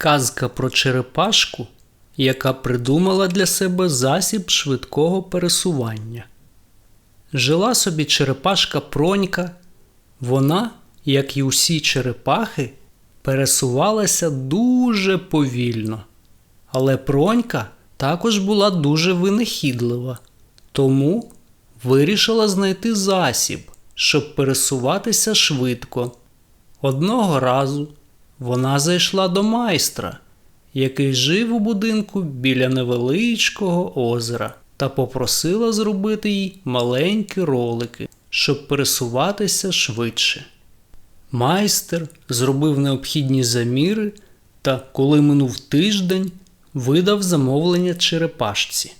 Казка про черепашку, яка придумала для себе засіб швидкого пересування. Жила собі черепашка Пронька. Вона, як і усі черепахи, пересувалася дуже повільно. Але Пронька також була дуже винахідлива, тому вирішила знайти засіб, щоб пересуватися швидко. Одного разу вона зайшла до майстра, який жив у будинку біля невеличкого озера, та попросила зробити їй маленькі ролики, щоб пересуватися швидше. Майстер зробив необхідні заміри та, коли минув тиждень, видав замовлення черепашці.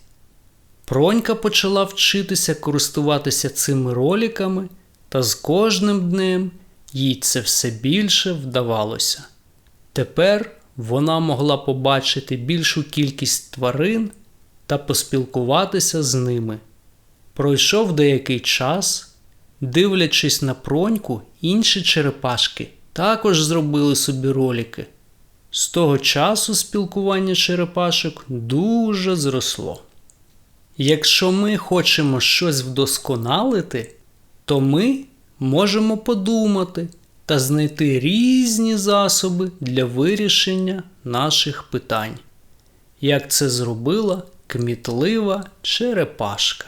Пронька почала вчитися користуватися цими роликами, та з кожним днем їй це все більше вдавалося. Тепер вона могла побачити більшу кількість тварин та поспілкуватися з ними. Пройшов деякий час, дивлячись на проньку, інші черепашки також зробили собі ролики. З того часу спілкування черепашок дуже зросло. Якщо ми хочемо щось вдосконалити, то ми можемо подумати та знайти різні засоби для вирішення наших питань, як це зробила кмітлива черепашка.